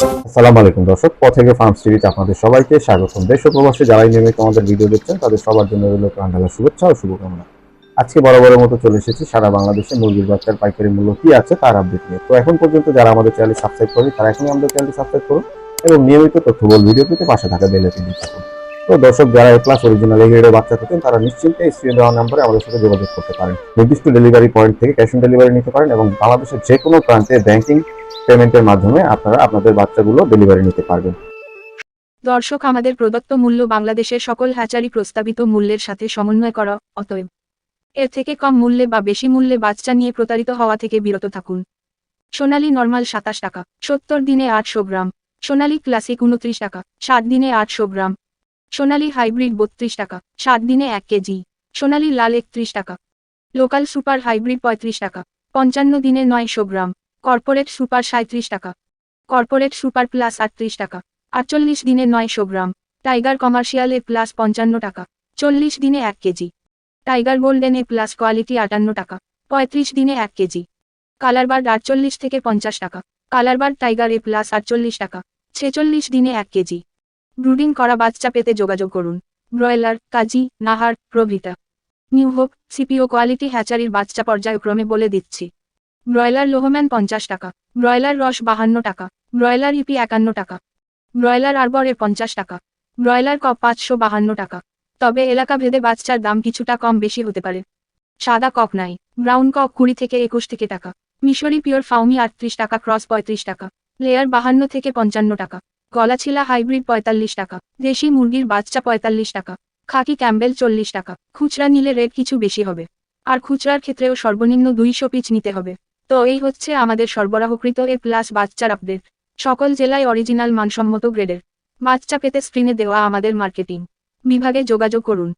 আসসালামু আলাইকুম দর্শক পথেকে ফার্ম টিভিতে আপনাদের সবাইকে স্বাগতম। দেশ প্রবাসী যারাই নিয়মিত আমাদের ভিডিও দেখছেন, তাদের সবার জন্য রইল প্রাণঢালা শুভেচ্ছা ও শুভকামনা। আজকে বরাবরের মতো চলে এসেছি, সারা বাংলাদেশে মুরগির বাচ্চার পাইকারি মূল্য কি আছে তার আপডেট নিয়ে। তো এখন পর্যন্ত যারা আমাদের চ্যানেল সাবস্ক্রাইব করেনি, তারা এখনই আমাদের চ্যানেলটি সাবস্ক্রাইব করুন এবং নিয়মিত তথ্যবল ভিডিও পেতে পাশে থাকা বেল আইকনটি থাকুন। তো দর্শক, যারা এ প্লাস অরিজিনাল এগ্রেডের বাচ্চা থাকেন, তারা নিশ্চিন্তে স্ক্রিনে দেওয়া নম্বরে আমাদের সাথে যোগাযোগ করতে পারেন। নির্দিষ্ট ডেলিভারি পয়েন্ট থেকে ক্যাশ অন ডেলিভারি নিতে পারেন এবং বাংলাদেশের যে কোনো প্রান্তে ব্যাংকিং পেমেন্টের মাধ্যমে আপনারা আপনাদের বাচ্চাগুলো ডেলিভারি নিতে পারবেন। দর্শক, আমাদের প্রদত্ত মূল্য বাংলাদেশের সকল হ্যাচারি প্রস্তাবিত মূল্যের সাথে সমন্বয় করা, অতএব এর থেকে কম মূল্যে বা বেশি মূল্যে বাচ্চা নিয়ে প্রতারিত হওয়া থেকে বিরত থাকুন। সোনালী নর্মাল সাতাশ টাকা, সত্তর দিনে আটশো গ্রাম। সোনালী ক্লাসিক উনত্রিশ টাকা সাত দিনে আটশো গ্রাম। সোনালী হাইব্রিড বত্রিশ টাকা সাত দিনে এক কেজি। সোনালী লাল একত্রিশ টাকা। লোকাল সুপার হাইব্রিড পঁয়ত্রিশ টাকা, পঞ্চান্ন দিনে নয়শো গ্রাম। কর্পোরেট সুপার সাঁত্রিশ টাকা। কর্পোরেট সুপার প্লাস আটত্রিশ টাকা। আটচল্লিশ দিনে নয়শো গ্রাম। টাইগার কমার্শিয়াল এ প্লাস পঞ্চান্ন টাকা। চল্লিশ দিনে এক KG. Tiger golden A plus quality আটান্ন টাকা। পঁয়ত্রিশ দিনে এক কেজি। কালারবার আটচল্লিশ থেকে পঞ্চাশ টাকা। কালারবার টাইগার এ প্লাস আটচল্লিশ টাকা। ছেচল্লিশ দিনে এক কেজি। ব্রুডিং করা বাচ্চা পেতে যোগাযোগ করুন। ব্রয়লার, কাজী, নাহার, প্রভৃতা। নিউ হোপ, সিপিও কোয়ালিটি হ্যাচারির বাচ্চা পর্যায়ক্রমে বলে দিচ্ছি। ব্রয়লার লোহম্যান পঞ্চাশ টাকা, ব্রয়লার রস বাহান্ন টাকা, ব্রয়লার ইপি একান্ন টাকা, ব্রয়লার আরবরে পঞ্চাশ টাকা, ব্রয়লার কক পাঁচশো বাহান্ন টাকা। তবে এলাকা ভেদে বাচ্চার দাম কিছুটা কম বেশি হতে পারে। সাদা কক নাই, ব্রাউন কক কুড়ি থেকে একুশ থেকে টাকা, মিশরি পিওর ফাউমি আটত্রিশ টাকা, ক্রস পঁয়ত্রিশ টাকা, লেয়ার বাহান্ন থেকে পঞ্চান্ন টাকা, গলাছিলা হাইব্রিড পঁয়তাল্লিশ টাকা, দেশি মুরগির বাচ্চা পঁয়তাল্লিশ টাকা, খাকি ক্যাম্বেল চল্লিশ টাকা, খুচরা নিলে রেট কিছু বেশি হবে। আর খুচরার ক্ষেত্রেও সর্বনিম্ন দুইশো পিচ নিতে হবে। তো এই হচ্ছে আমাদের সরবরাহকৃত এ প্লাস বাচ্চার আপডেট সকল জেলায় অরিজিনাল মানসম্মত গ্রেডের বাচ্চা পেতে স্ক্রিনে দেওয়া আমাদের মার্কেটিং বিভাগে যোগাযোগ করুন।